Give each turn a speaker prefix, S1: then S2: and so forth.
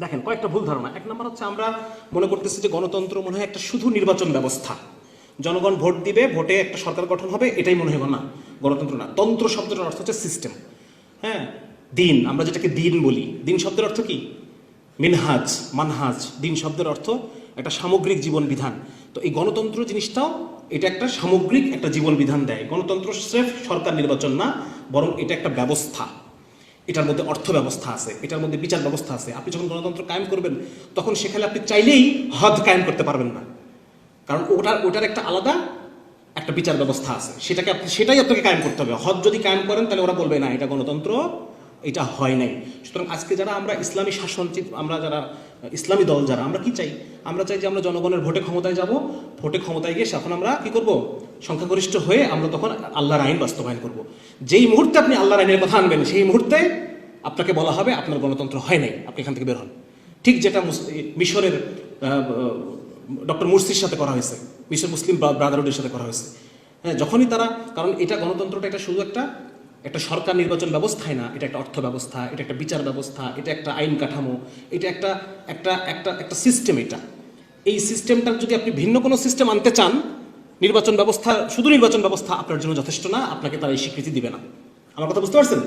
S1: দেখেন, কয়েকটা ভুল ধারণা। এক নম্বর হচ্ছে আমরা মনে করতেছি যে গণতন্ত্র মনে হয় একটা শুধু নির্বাচন ব্যবস্থা। জনগণ ভোট দিবে, ভোটে একটা সরকার গঠন হবে, এটাই মনে হয় না। গণতন্ত্র না, তন্ত্র শব্দটার অর্থ হচ্ছে সিস্টেম হ্যাঁ? দিন, আমরা যেটাকে দিন বলি। দিন শব্দের অর্থ কি? মিনহাজ, মানহাজ। দিন শব্দের অর্থ একটা সামগ্রিক জীবন বিধান। তো এই গণতন্ত্র জিনিসটাও এটা একটা সামগ্রিক একটা জীবন বিধান দেয়। গণতন্ত্র স্রেফ সরকার নির্বাচন না, বরং এটা একটা ব্যবস্থা। এটার মধ্যে অর্থ ব্যবস্থা আছে, এটার মধ্যে বিচার ব্যবস্থা আছে। আপনি যখন গণতন্ত্র কায়েম করবেন, তখন সেখানে আপনি চাইলেই হদ কায়েম করতে পারবেন না। কারণ ওটার ওটার একটা আলাদা একটা বিচার ব্যবস্থা আছে। সেটাকে আপনি, সেটাই আপনাকে কায়েম করতে হবে। হদ যদি কায়েম করেন, তাহলে ওরা বলবে, না, এটা গণতন্ত্র এটা হয় নাই। সুতরাং আজকে যারা আমরা ইসলামী শাসন আমরা যারা, ইসলামী দল যারা, আমরা কি চাই? আমরা চাই যে আমরা জনগণের ভোটে ক্ষমতায় যাব, ভোটে ক্ষমতায় গিয়ে তখন আমরা কি করব? সংখ্যাগরিষ্ঠ হয়ে আমরা তখন আল্লাহর আইন বাস্তবায়ন করব। যেই মুহূর্তে আপনি আল্লাহর আইনের কথা আনবেন, সেই মুহূর্তে আপনাকে বলা হবে, আপনার গণতন্ত্র হয় নাই, আপনি এখান থেকে বের হন। ঠিক যেটা মিশরের ডক্টর মুরসির সাথে করা হয়েছে, মিশর মুসলিম ব্রাদারহুডের সাথে করা হয়েছে। হ্যাঁ যখনই তারা কারণ এটা গণতন্ত্রটা, এটা শুধু একটা একটা সরকার নির্বাচন ব্যবস্থায় না, এটা একটা অর্থ ব্যবস্থা, এটা একটা বিচার ব্যবস্থা, এটা একটা আইন কাঠামো, এটা একটা একটা একটা একটা সিস্টেম এটা। এই সিস্টেমটার যদি আপনি ভিন্ন কোনো সিস্টেম আনতে চান, নির্বাচন ব্যবস্থা, শুধু নির্বাচন ব্যবস্থা আপনার জন্য যথেষ্ট না, আপনাকে তারা এই স্বীকৃতি দিবে না। আমার কথা বুঝতে পারছেন?